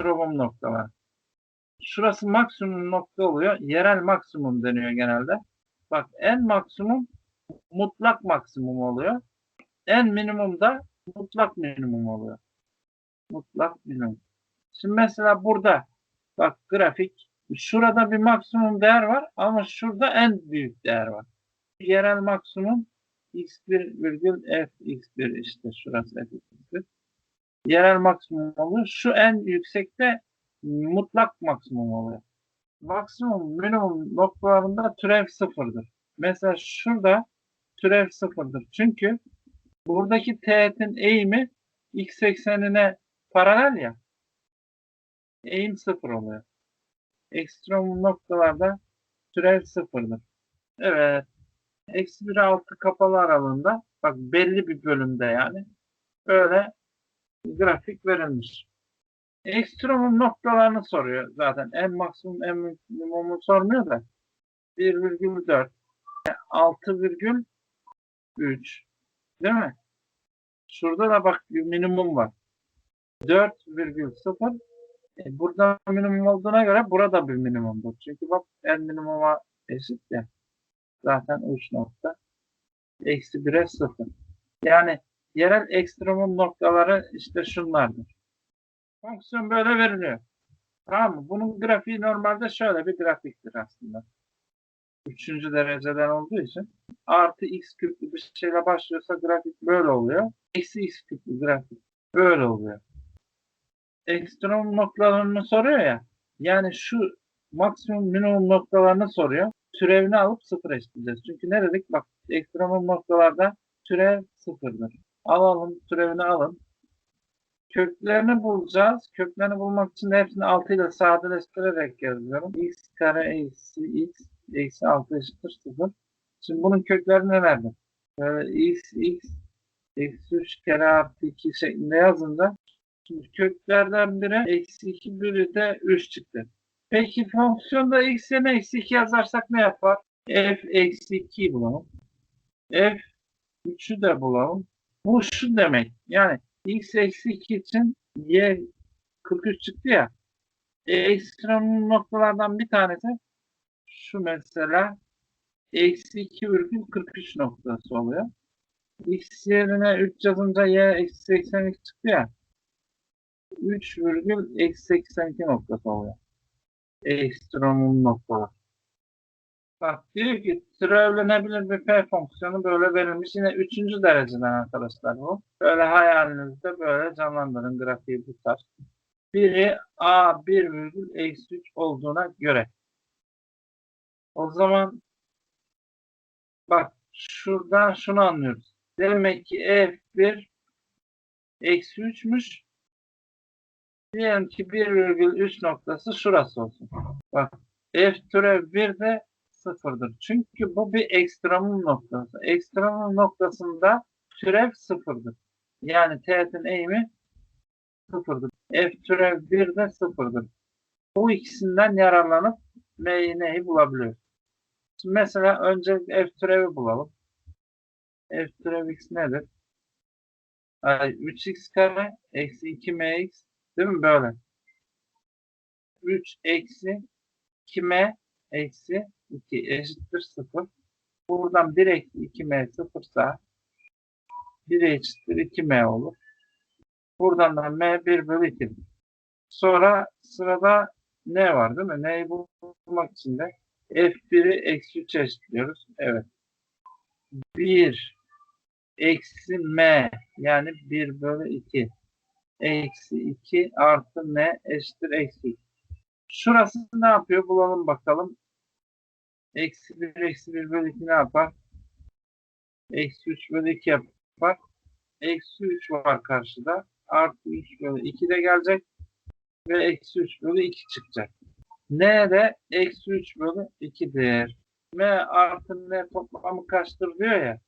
ekstremum noktalar. Şurası maksimum nokta oluyor. Yerel maksimum deniyor genelde. Bak en maksimum mutlak maksimum oluyor. En minimum da mutlak minimum oluyor. Mutlak minimum. Şimdi mesela burada bak grafik şurada bir maksimum değer var ama şurada en büyük değer var. Yerel maksimum x1 virgül f x1 işte şurası f x1. Yerel maksimum oluyor. Şu en yüksekte mutlak maksimum oluyor. Maksimum minimum noktalarında türev sıfırdır. Mesela şurada türev sıfırdır. Çünkü buradaki teğetin eğimi x eksenine paralel ya. Eğim sıfır oluyor. Ekstremum noktalarda türev sıfırdır. Evet. Eksi 1 altı kapalı aralığında bak belli bir bölümde yani böyle grafik verilmiş. Ekstremum noktalarını soruyor zaten. En maksimum en minimumu sormuyor da 1,4 6,3 değil mi? Şurada da bak minimum var. 4,0 e, burada minimum olduğuna göre burada bir minimumdur. Çünkü bak en minimuma eşit ya. Zaten uç nokta. Eksi 1'e 0. Yani yerel ekstremum noktaları işte şunlardır. Fonksiyon böyle veriliyor. Tamam mı? Bunun grafiği normalde şöyle bir grafiktir aslında. Üçüncü dereceden olduğu için artı x küplü bir şeyle başlıyorsa grafik böyle oluyor. Eksi x küplü grafik böyle oluyor. Ekstremum noktalarını soruyor ya. Yani şu maksimum minimum noktalarını soruyor. Türevini alıp sıfır eşitleyeceğiz. Çünkü ne dedik? Bak ekstremum noktalarda türev sıfırdır. Alalım türevini alın. Köklerini bulacağız. Köklerini bulmak için de hepsini 6 ile sadeleştirerek yazıyorum. x kare eksi x eksi 6 eşittir 0. Şimdi bunun kökleri nelerdir? Böyle x x eksi 3 kere artı 2 şeklinde yazınca şimdi köklerden biri eksi 2 bölü de 3 çıktı. Peki fonksiyonda x yerine eksi 2 yazarsak ne yapar? f eksi 2'yi bulalım. f 3'ü de bulalım. Bu şu demek. Yani x eksi 2 için y 43 çıktı ya. E, ekstrem noktalardan bir tanesi şu mesela eksi 2 virgül 43 noktası oluyor. x yerine 3 yazınca y eksi 82 çıktı ya. 3 virgül eksi 82 noktası oluyor. Ekstremum noktalar. Bak diyor ki türevlenebilir bir f fonksiyonu böyle verilmiş. Yine üçüncü dereceden arkadaşlar bu. Böyle hayalinizde böyle canlandırın grafiği bu tarz. Biri a 1 virgül eksi 3 olduğuna göre. O zaman bak şuradan şunu anlıyoruz. Demek ki f1 eksi 3'müş. Diyelim ki 1,3 noktası şurası olsun. Bak f türev 1 de sıfırdır. Çünkü bu bir ekstremum noktası. Ekstremum noktasında türev sıfırdır. Yani teğetin eğimi sıfırdır. F türev 1 de sıfırdır. Bu ikisinden yararlanıp neyi neyi bulabiliyoruz. Şimdi mesela önce F türevi bulalım. F türev x nedir? Ay, 3x kare eksi 2mx değil mi böyle? 3 eksi 2m eksi 2 eşittir 0. Buradan 1 eksi 2m 0 ise 1 eşittir 2m olur. Buradan da m 1 bölü 2. Sonra sırada ne var değil mi? Neyi bulmak için de f1'i eksi 3 eşitliyoruz. Evet. 1 eksi m yani 1 bölü 2 eksi 2 artı m eşittir eksi 3. Şurası ne yapıyor? Bulalım bakalım. Eksi 1 eksi 1 bölü 2 ne yapar? Eksi 3 bölü 2 yapar. Eksi 3 var karşıda. Artı 3 bölü 2 de gelecek. Ve eksi 3 bölü 2 çıkacak. N de eksi 3 bölü 2'dir. M artı N toplamı kaçtır diyor ya.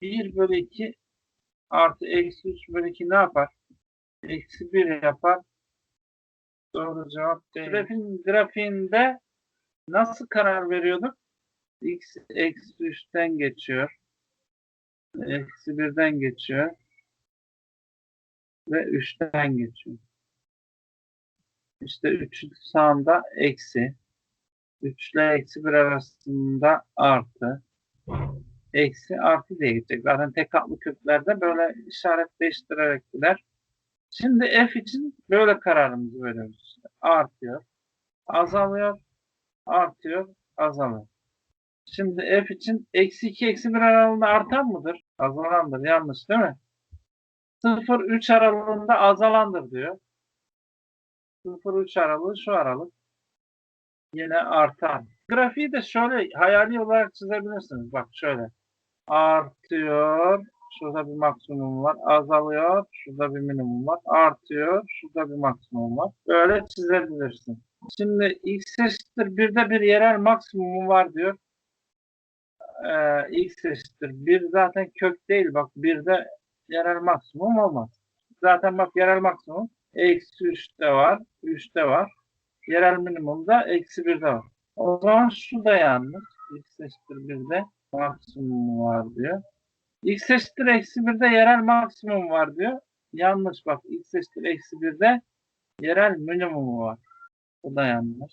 1 bölü 2 artı eksi 3 bölü 2 ne yapar? Eksi 1 yapar. Doğru cevap değil. Grafiğin, grafiğinde nasıl karar veriyorduk? X eksi 3'ten geçiyor. Eksi 1'den geçiyor. Ve 3'ten geçiyor. İşte 3 sağında eksi. 3 ile eksi 1 arasında artı. Eksi artı diye gidecek. Zaten tek katlı köklerde böyle işaret değiştirerek gider. Şimdi f için böyle kararımızı veriyoruz. Artıyor, azalıyor, artıyor, azalıyor. Şimdi f için eksi 2 eksi 1 aralığında artan mıdır? Azalandır. Yanlış değil mi? 0-3 aralığında azalandır diyor. 0-3 aralığı şu aralık. Yine artan. Grafiği de şöyle hayali olarak çizebilirsiniz. Bak şöyle. Artıyor. Şurada bir maksimum var. Azalıyor. Şurada bir minimum var. Artıyor. Şurada bir maksimum var. Böyle çizebilirsin. Şimdi x eşittir 1'de bir yerel maksimum var diyor. Ee, x eşittir 1 zaten kök değil. Bak 1'de yerel maksimum olmaz. Zaten bak yerel maksimum eksi 3'te var. 3'te var. Yerel minimum da eksi 1'de var. O zaman şu da yanlış. X eşittir 1'de maksimum var diyor. X eşittir eksi 1'de yerel maksimum var diyor. Yanlış bak. X eşittir eksi 1'de yerel minimum var. Bu da yanlış.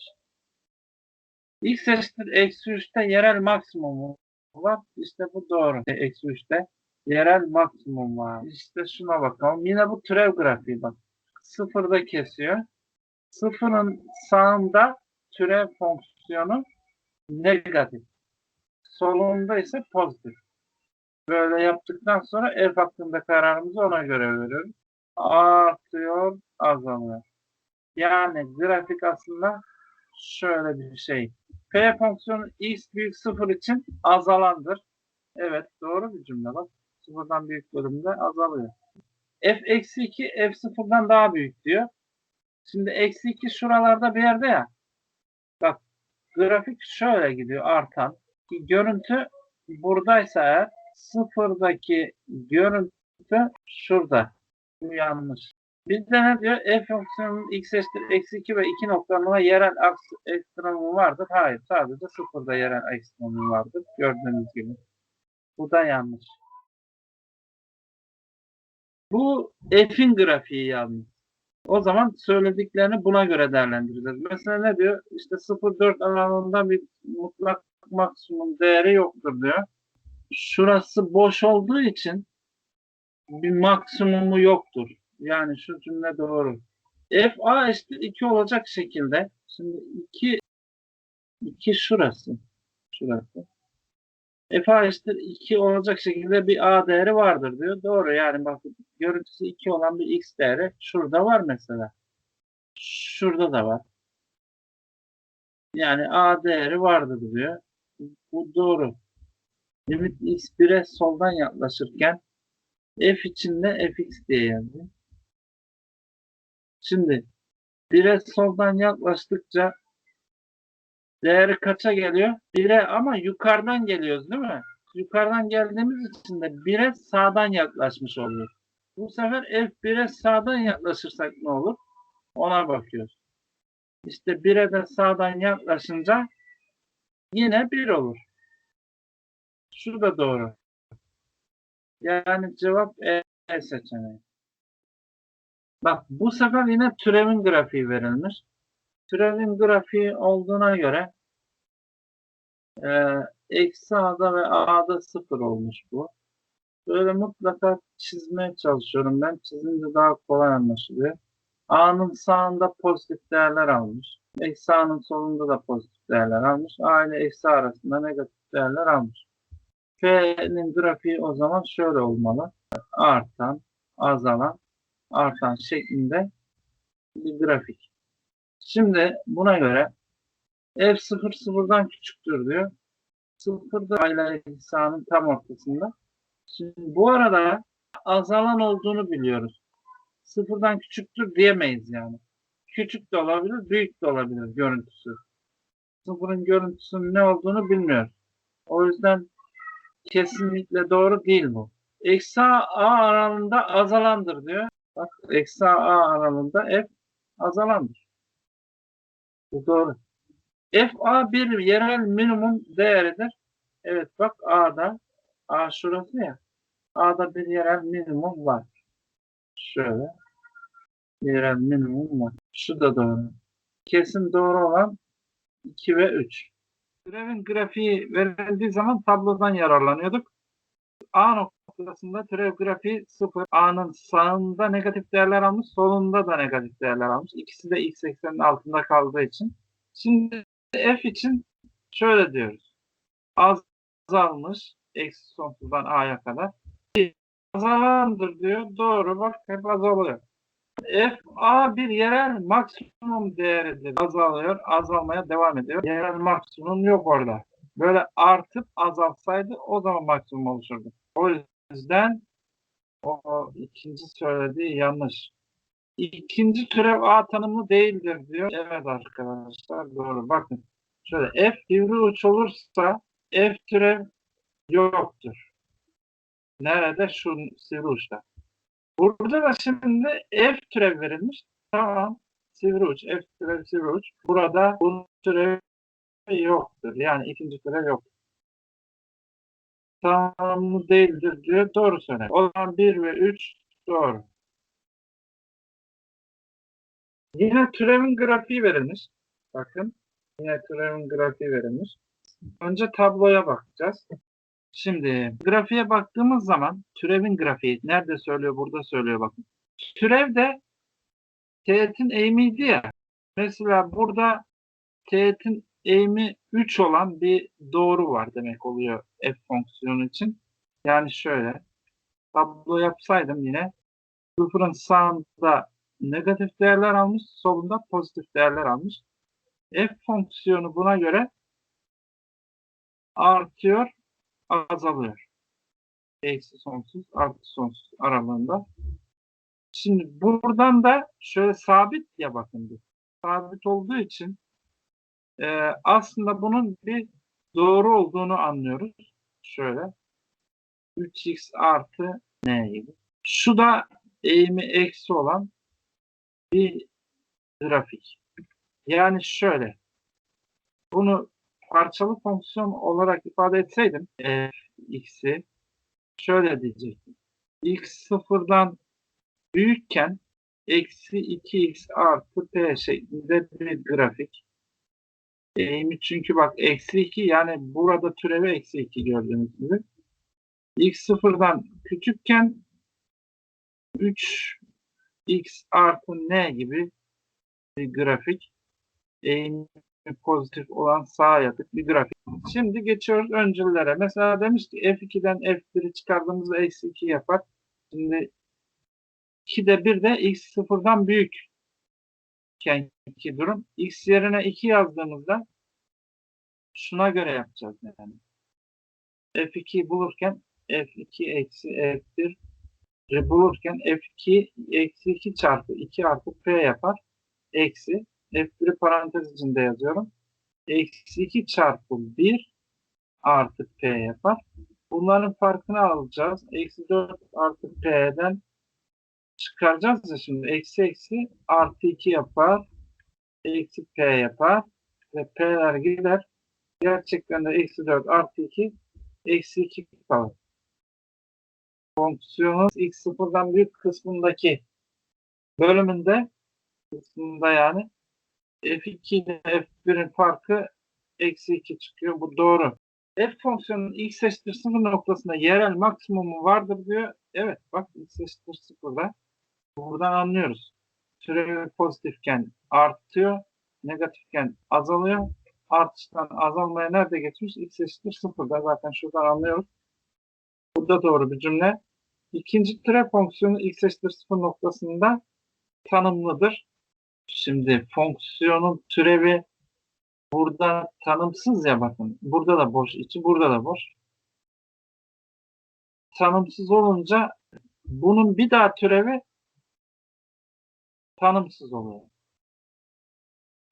X eşittir eksi 3'te yerel maksimum var. İşte bu doğru. E, Eksi 3'te yerel maksimum var. İşte şuna bakalım. Yine bu türev grafiği bak. Sıfırda kesiyor. Sıfırın sağında türev fonksiyonu negatif. Solunda ise pozitif. Böyle yaptıktan sonra f hakkında kararımızı ona göre veriyoruz. Artıyor, azalıyor. Yani grafik aslında şöyle bir şey. P fonksiyonu x büyük sıfır için azalandır. Evet doğru bir cümle bak. Sıfırdan büyük bölümde azalıyor. F eksi 2 F sıfırdan daha büyük diyor. Şimdi eksi 2 şuralarda bir yerde ya. Bak grafik şöyle gidiyor artan. Görüntü buradaysa eğer sıfırdaki görüntü şurada. Bu yanlış. Bizde ne diyor? F fonksiyonunun x eşittir eksi 2 ve 2 noktalarına yerel aks ekstremum vardır. Hayır. Sadece sıfırda yerel ekstremum vardır. Gördüğünüz gibi. Bu da yanlış. Bu f'in grafiği yalnız. O zaman söylediklerini buna göre değerlendireceğiz. Mesela ne diyor? İşte 0-4 aralığında bir mutlak maksimum değeri yoktur diyor. Şurası boş olduğu için bir maksimumu yoktur. Yani şu cümle doğru. F a eşittir 2 olacak şekilde. Şimdi 2 2 şurası. Şurası. F a eşittir 2 olacak şekilde bir a değeri vardır diyor. Doğru yani bak görüntüsü 2 olan bir x değeri şurada var mesela. Şurada da var. Yani a değeri vardır diyor. Bu doğru. Limit x 1'e soldan yaklaşırken f için de fx diye yazıyor. Şimdi 1'e soldan yaklaştıkça değeri kaça geliyor? 1'e ama yukarıdan geliyoruz değil mi? Yukarıdan geldiğimiz için de 1'e sağdan yaklaşmış oluyor. Bu sefer f1'e sağdan yaklaşırsak ne olur? Ona bakıyoruz. İşte 1'e de sağdan yaklaşınca yine 1 olur. Şu da doğru. Yani cevap E seçeneği. Bak bu sefer yine türevin grafiği verilmiş. Türevin grafiği olduğuna göre e, eksi a'da ve a'da sıfır olmuş bu. Böyle mutlaka çizmeye çalışıyorum ben. Çizince daha kolay anlaşılıyor. A'nın sağında pozitif değerler almış. Eksi a'nın solunda da pozitif değerler almış. A ile eksi arasında negatif değerler almış. F'nin grafiği o zaman şöyle olmalı. Artan, azalan, artan şeklinde bir grafik. Şimdi buna göre f 0 sıfırdan küçüktür diyor. Sıfırda ayla ihsanın tam ortasında. Şimdi bu arada azalan olduğunu biliyoruz. Sıfırdan küçüktür diyemeyiz yani. Küçük de olabilir, büyük de olabilir görüntüsü. Sıfırın görüntüsünün ne olduğunu bilmiyoruz. O yüzden kesinlikle doğru değil bu. Eksi a aralığında azalandır diyor. Bak eksi a aralığında f azalandır. Bu doğru. f a bir yerel minimum değeridir. Evet bak a'da a şurası ya. a'da bir yerel minimum var. Şöyle. Yerel minimum var. Şu da doğru. kesin doğru olan 2 ve 3. Türevin grafiği verildiği zaman tablodan yararlanıyorduk. A noktasında türev grafiği 0. A'nın sağında negatif değerler almış, solunda da negatif değerler almış. İkisi de x eksenin altında kaldığı için. Şimdi f için şöyle diyoruz. Azalmış. Eksi sonsuzdan a'ya kadar. Azalandır diyor. Doğru bak hep azalıyor. F A bir yerel maksimum değeridir. Azalıyor, azalmaya devam ediyor. Yerel maksimum yok orada. Böyle artıp azalsaydı o zaman maksimum oluşurdu. O yüzden o ikinci söylediği yanlış. İkinci türev A tanımlı değildir diyor. Evet arkadaşlar doğru. Bakın şöyle F sivri uç olursa F türev yoktur. Nerede? Şu sivri uçta. Burada da şimdi F türev verilmiş. Tamam. Sivri uç. F türev sivri uç. Burada bu türev yoktur. Yani ikinci türev yok. Tamamı değildir diyor. Doğru söyle. O zaman 1 ve 3 doğru. Yine türevin grafiği verilmiş. Bakın. Yine türevin grafiği verilmiş. Önce tabloya bakacağız. Şimdi grafiğe baktığımız zaman türevin grafiği nerede söylüyor? Burada söylüyor bakın. Türev de teğetin eğimiydi ya. Mesela burada teğetin eğimi 3 olan bir doğru var demek oluyor f fonksiyonu için. Yani şöyle tablo yapsaydım yine sıfırın sağında negatif değerler almış, solunda pozitif değerler almış. F fonksiyonu buna göre artıyor, azalıyor. Eksi sonsuz, artı sonsuz aralığında. Şimdi buradan da şöyle sabit ya bakın. Sabit olduğu için e, aslında bunun bir doğru olduğunu anlıyoruz. Şöyle 3x artı n gibi. Şu da eğimi eksi olan bir grafik. Yani şöyle bunu parçalı fonksiyon olarak ifade etseydim f x'i şöyle diyecektim. x sıfırdan büyükken eksi 2x artı p şeklinde bir grafik. Eğimi çünkü bak eksi 2 yani burada türevi eksi 2 gördüğünüz gibi. x sıfırdan küçükken 3 x artı n gibi bir grafik. Eğimi pozitif olan sağa yatık bir grafik. Şimdi geçiyoruz öncüllere. Mesela demiş ki F2'den F1'i çıkardığımızda eksi 2 yapar. Şimdi 2'de 1 de x sıfırdan büyük iki durum. X yerine 2 yazdığımızda şuna göre yapacağız yani. F2 bulurken F2 eksi F1 bulurken F2 eksi 2 çarpı 2 artı P yapar. Eksi F1'i parantez içinde yazıyorum. Eksi 2 çarpı 1 artı P yapar. Bunların farkını alacağız. Eksi 4 artı P'den çıkaracağız ya şimdi. Eksi eksi artı 2 yapar. Eksi P yapar. Ve P'ler gider. Gerçekten de eksi 4 artı 2 eksi 2 kalır. Fonksiyonun x sıfırdan büyük kısmındaki bölümünde kısmında yani f2 ile f1'in farkı eksi 2 çıkıyor. Bu doğru. F fonksiyonunun x eşittir 0 noktasında yerel maksimumu vardır diyor. Evet bak x eşittir 0'da. Buradan anlıyoruz. Türevi pozitifken artıyor. Negatifken azalıyor. Artıştan azalmaya nerede geçmiş? X eşittir 0'da. Zaten şuradan anlıyoruz. Bu da doğru bir cümle. İkinci türev fonksiyonu x eşittir 0 noktasında tanımlıdır. Şimdi fonksiyonun türevi burada tanımsız ya bakın. Burada da boş içi, burada da boş. Tanımsız olunca bunun bir daha türevi tanımsız oluyor.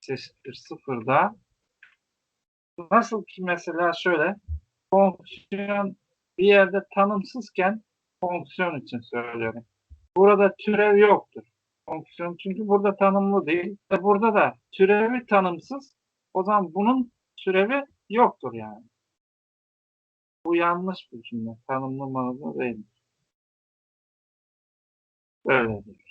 Eşittir sıfırda. Nasıl ki mesela şöyle fonksiyon bir yerde tanımsızken fonksiyon için söylüyorum. Burada türev yoktur. Fonksiyon çünkü burada tanımlı değil. Ve burada da türevi tanımsız. O zaman bunun türevi yoktur yani. Bu yanlış bir cümle. Tanımlı mı değil. Böyledir.